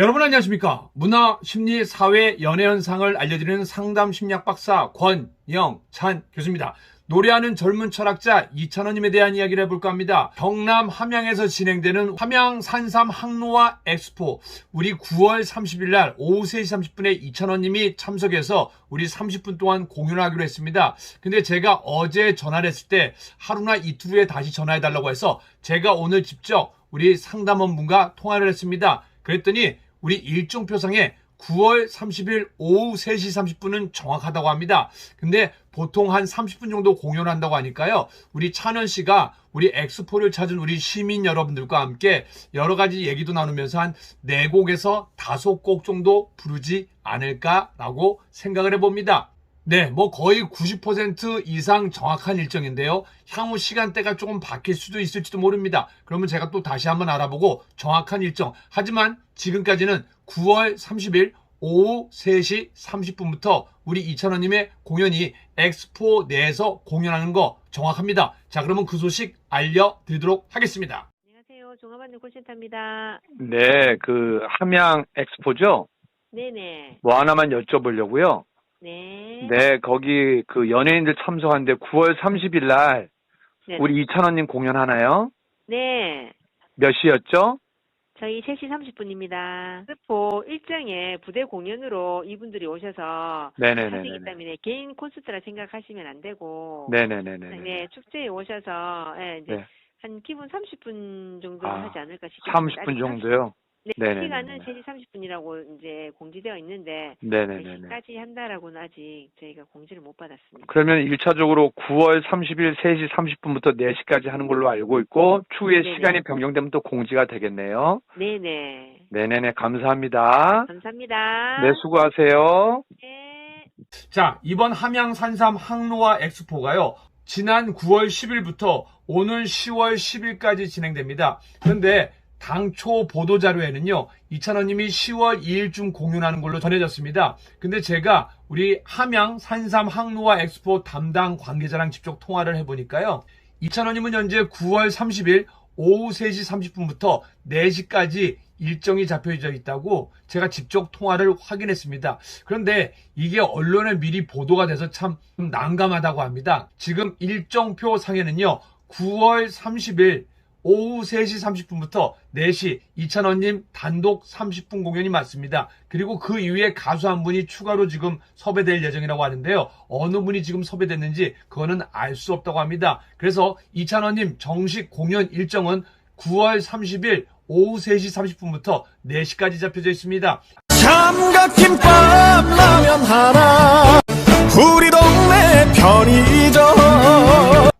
여러분 안녕하십니까? 문화, 심리, 사회, 연애 현상을 알려드리는 상담 심리학 박사 권영찬 교수입니다. 노래하는 젊은 철학자 이찬원님에 대한 이야기를 해볼까 합니다. 경남 함양에서 진행되는 함양 산삼 항로와 엑스포 우리 9월 30일 날 오후 3시 30분에 이찬원님이 참석해서 우리 30분 동안 공연을 하기로 했습니다. 근데 제가 어제 전화를 했을 때 하루나 이틀 후에 다시 전화해달라고 해서 제가 오늘 직접 우리 상담원 분과 통화를 했습니다. 그랬더니 우리 일정표상에 9월 30일 오후 3시 30분은 정확하다고 합니다. 근데 보통 한 30분 정도 공연한다고 하니까요. 우리 찬원 씨가 우리 엑스포를 찾은 우리 시민 여러분들과 함께 여러 가지 얘기도 나누면서 한 4곡에서 5곡 정도 부르지 않을까라고 생각을 해봅니다. 네, 뭐 거의 90% 이상 정확한 일정인데요. 향후 시간대가 조금 바뀔 수도 있을지도 모릅니다. 그러면 제가 또 다시 한번 알아보고 정확한 일정. 하지만 지금까지는 9월 30일 오후 3시 30분부터 우리 이찬원님의 공연이 엑스포 내에서 공연하는 거 정확합니다. 자, 그러면 그 소식 알려드리도록 하겠습니다. 안녕하세요. 종합안내 콜센터입니다. 네, 그 함양 엑스포죠. 네네. 뭐 하나만 여쭤보려고요. 네. 네, 거기 그 연예인들 참석하는데 9월 30일 날 네. 우리 이찬원님 공연 하나요? 네. 몇 시였죠? 저희 3시 30분입니다. 스포 일정에 부대 공연으로 이분들이 오셔서 하시기. 때문에 개인 콘서트라 생각하시면 안 되고 네네네네. 네, 축제에 오셔서 예, 이제 네. 한 기본 30분 정도는 아, 하지 않을까 싶습니다. 30분 정도요? 네, 네네네네. 시간은 3시 30분이라고 이제 공지되어 있는데 네네네네. 4시까지 한다라고는 아직 저희가 공지를 못 받았습니다. 그러면 1차적으로 9월 30일 3시 30분부터 4시까지 하는 걸로 알고 있고 추후에 네네. 시간이 변경되면 또 공지가 되겠네요. 네네. 네네네. 감사합니다. 감사합니다. 네, 수고하세요. 네. 자, 이번 함양 산삼 항로와 엑스포가요. 지난 9월 10일부터 오는 10월 10일까지 진행됩니다. 그런데 당초 보도 자료에는요. 이찬원님이 10월 2일쯤 공연하는 걸로 전해졌습니다. 근데 제가 우리 함양 산삼 항로와 엑스포 담당 관계자랑 직접 통화를 해보니까요. 이찬원님은 현재 9월 30일 오후 3시 30분부터 4시까지 일정이 잡혀져 있다고 제가 직접 통화를 확인했습니다. 그런데 이게 언론에 미리 보도가 돼서 참 난감하다고 합니다. 지금 일정표 상에는요, 9월 30일 오후 3시 30분부터 4시 이찬원님 단독 30분 공연이 맞습니다. 그리고 그 이후에 가수 한 분이 추가로 지금 섭외될 예정이라고 하는데요. 어느 분이 지금 섭외됐는지 그거는 알 수 없다고 합니다. 그래서 이찬원님 정식 공연 일정은 9월 30일 오후 3시 30분부터 4시까지 잡혀져 있습니다. 삼각김밥 라면 하나 우리 동네 편의점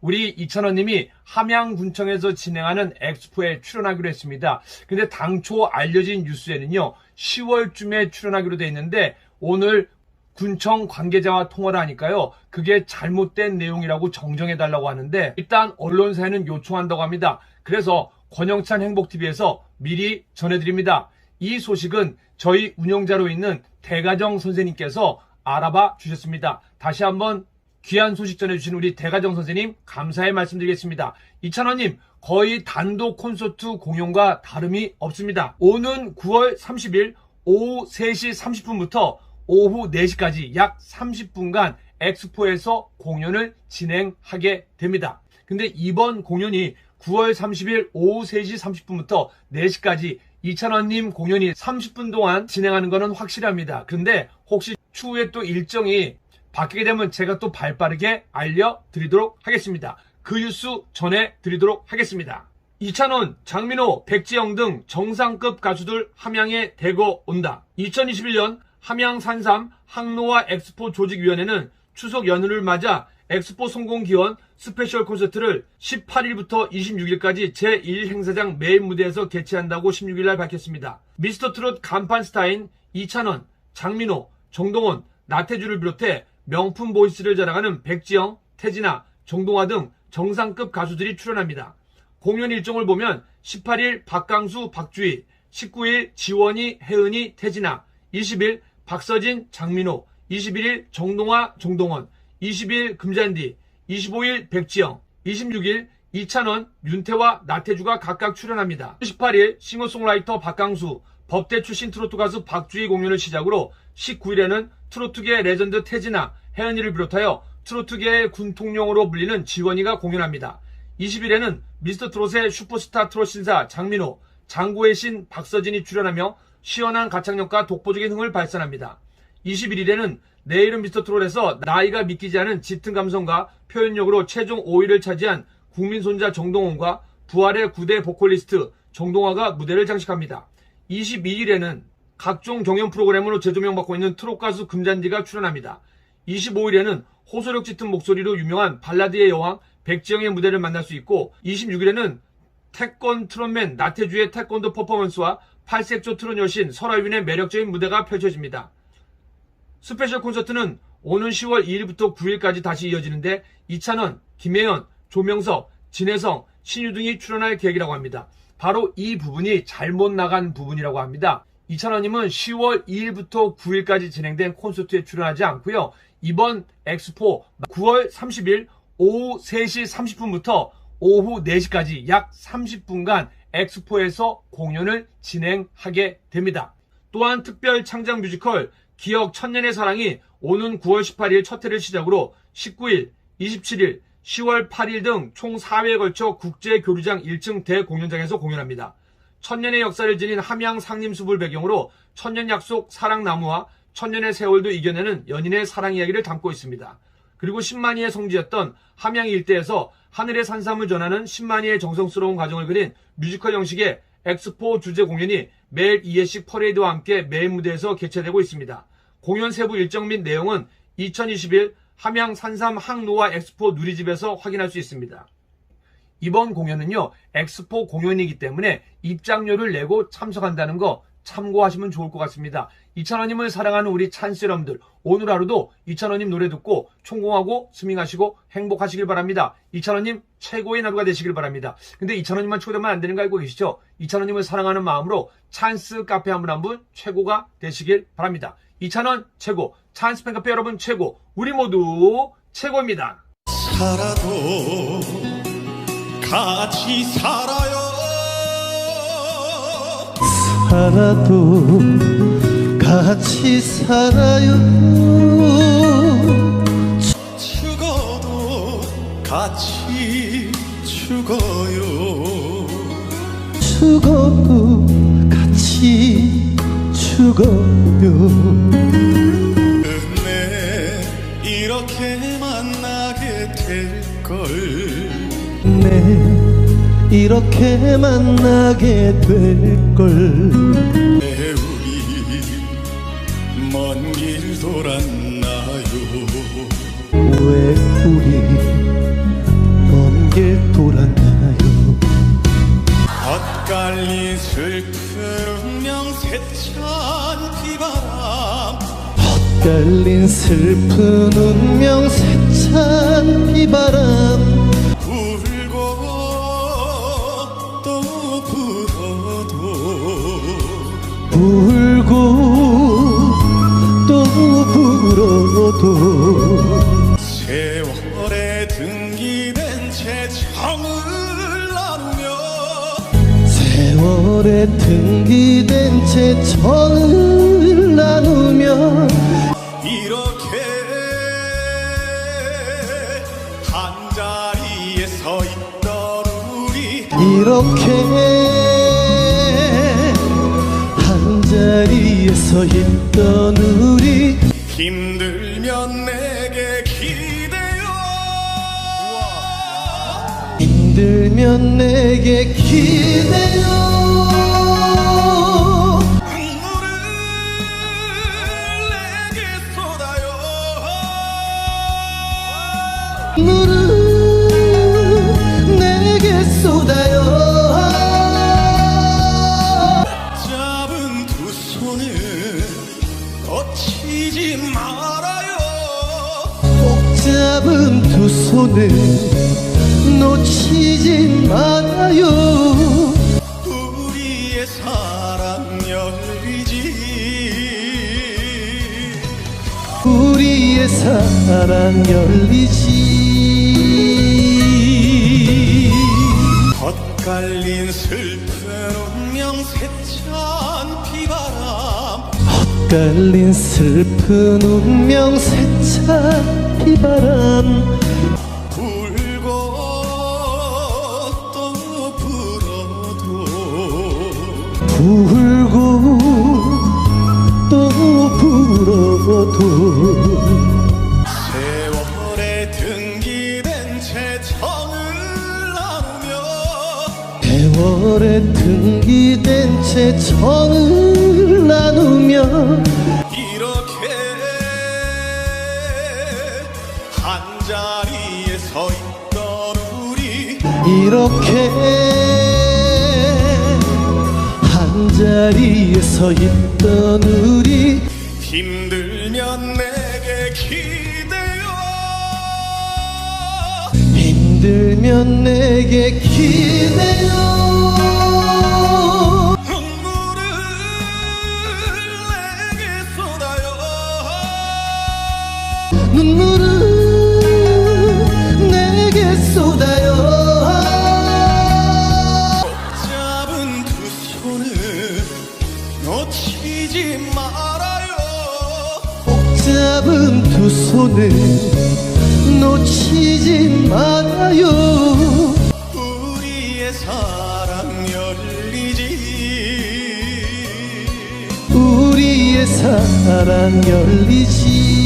우리 이찬원님이 함양군청에서 진행하는 엑스포에 출연하기로 했습니다. 근데 당초 알려진 뉴스에는요, 10월쯤에 출연하기로 돼 있는데, 오늘 군청 관계자와 통화를 하니까요, 그게 잘못된 내용이라고 정정해달라고 하는데, 일단 언론사에는 요청한다고 합니다. 그래서 권영찬 행복TV에서 미리 전해드립니다. 이 소식은 저희 운영자로 있는 대가정 선생님께서 알아봐 주셨습니다. 다시 한번 귀한 소식 전해주신 우리 대가정 선생님 감사의 말씀드리겠습니다. 이찬원님 거의 단독 콘서트 공연과 다름이 없습니다. 오는 9월 30일 오후 3시 30분부터 오후 4시까지 약 30분간 엑스포에서 공연을 진행하게 됩니다. 근데 이번 공연이 9월 30일 오후 3시 30분부터 4시까지 이찬원님 공연이 30분 동안 진행하는 것은 확실합니다. 근데 혹시 추후에 또 일정이 바뀌게 되면 제가 또 발빠르게 알려드리도록 하겠습니다. 그 뉴스 전해드리도록 하겠습니다. 이찬원, 장민호, 백지영 등 정상급 가수들 함양에 대거 온다. 2021년 함양 산삼 항로와 엑스포 조직위원회는 추석 연휴를 맞아 엑스포 성공 기원 스페셜 콘서트를 18일부터 26일까지 제1행사장 메인 무대에서 개최한다고 16일날 밝혔습니다. 미스터 트롯 간판 스타인 이찬원, 장민호, 정동원, 나태주를 비롯해 명품 보이스를 자랑하는 백지영, 태진아, 정동화 등 정상급 가수들이 출연합니다. 공연 일정을 보면 18일 박강수, 박주희, 19일 지원이, 혜은이, 태진아, 20일 박서진, 장민호, 21일 정동화, 정동원, 20일 금잔디, 25일 백지영, 26일 이찬원, 윤태와 나태주가 각각 출연합니다. 18일 싱어송라이터 박강수, 법대 출신 트로트 가수 박주희 공연을 시작으로 19일에는 트로트계 레전드 태진아, 혜연이를 비롯하여 트로트계의 군통령으로 불리는 지원이가 공연합니다. 20일에는 미스터 트롯의 슈퍼스타 트롯 신사 장민호, 장고의 신 박서진이 출연하며 시원한 가창력과 독보적인 흥을 발산합니다. 21일에는 내일은 미스터 트롯에서 나이가 믿기지 않은 짙은 감성과 표현력으로 최종 5위를 차지한 국민 손자 정동원과 부활의 9대 보컬리스트 정동화가 무대를 장식합니다. 22일에는 각종 경연 프로그램으로 재조명받고 있는 트롯 가수 금잔디가 출연합니다. 25일에는 호소력 짙은 목소리로 유명한 발라드의 여왕 백지영의 무대를 만날 수 있고 26일에는 태권 트롯맨 나태주의 태권도 퍼포먼스와 팔색조 트롯 여신 설아윤의 매력적인 무대가 펼쳐집니다. 스페셜 콘서트는 오는 10월 2일부터 9일까지 다시 이어지는데 이찬원, 김혜연, 조명석, 진혜성, 신유 등이 출연할 계획이라고 합니다. 바로 이 부분이 잘못 나간 부분이라고 합니다. 이찬원님은 10월 2일부터 9일까지 진행된 콘서트에 출연하지 않고요. 이번 엑스포 9월 30일 오후 3시 30분부터 오후 4시까지 약 30분간 엑스포에서 공연을 진행하게 됩니다. 또한 특별 창작 뮤지컬 기억 천년의 사랑이 오는 9월 18일 첫 회를 시작으로 19일, 27일, 10월 8일 등 총 4회에 걸쳐 국제교류장 1층 대공연장에서 공연합니다. 천년의 역사를 지닌 함양 상림숲을 배경으로 천년 약속 사랑나무와 천년의 세월도 이겨내는 연인의 사랑 이야기를 담고 있습니다. 그리고 10만이의 성지였던 함양 일대에서 하늘의 산삼을 전하는 10만이의 정성스러운 과정을 그린 뮤지컬 형식의 엑스포 주제 공연이 매일 2회씩 퍼레이드와 함께 메인 무대에서 개최되고 있습니다. 공연 세부 일정 및 내용은 2021 함양 산삼 항노화 엑스포 누리집에서 확인할 수 있습니다. 이번 공연은요, 엑스포 공연이기 때문에 입장료를 내고 참석한다는 거 참고하시면 좋을 것 같습니다. 이찬원님을 사랑하는 우리 찬스 여러분들, 오늘 하루도 이찬원님 노래 듣고 총공하고 스밍하시고 행복하시길 바랍니다. 이찬원님 최고의 하루가 되시길 바랍니다. 근데 이찬원님만 최고 되면 안 되는 거 알고 계시죠? 이찬원님을 사랑하는 마음으로 찬스 카페 한 분 한 분 최고가 되시길 바랍니다. 이찬원 최고, 찬스 팬 카페 여러분 최고, 우리 모두 최고입니다. 살아도 같이 살아요 살아도 같이 살아요. 죽어도 같이 죽어요. 죽어도 같이 죽어요. 은혜 이렇게 만나게 될걸. 네 이렇게 만나게 될걸 돌았나요? 왜 우리 먼 길 돌았나요? 엇갈린 슬픈 운명 세찬 비바람. 엇갈린 슬픈 운명 세찬 비바람 불어도 세월에 등기된 채 정을 나누며 세월에 등기된 채 정을 나누며 이렇게 한 자리에 서 있던 우리 이렇게 한 자리에 서 있던 우리 힘들 들면 내게 기대요 우리의 사랑 열리지. 엇갈린 슬픈 운명 세찬 산 비바람. 엇갈린 슬픈 운명 세차 비바람. 불고 또 불어도 불고 또 불어도 채 정을 나누며 이렇게 한 자리에 서 있던 우리 이렇게 한 자리에 서 있던 우리 힘들면 내게 기대어. 힘들면 내게 기대어 놓치지 말아요. 잡은 두 손을 놓치지 말아요. 우리의 사랑 열리지. 우리의 사랑 열리지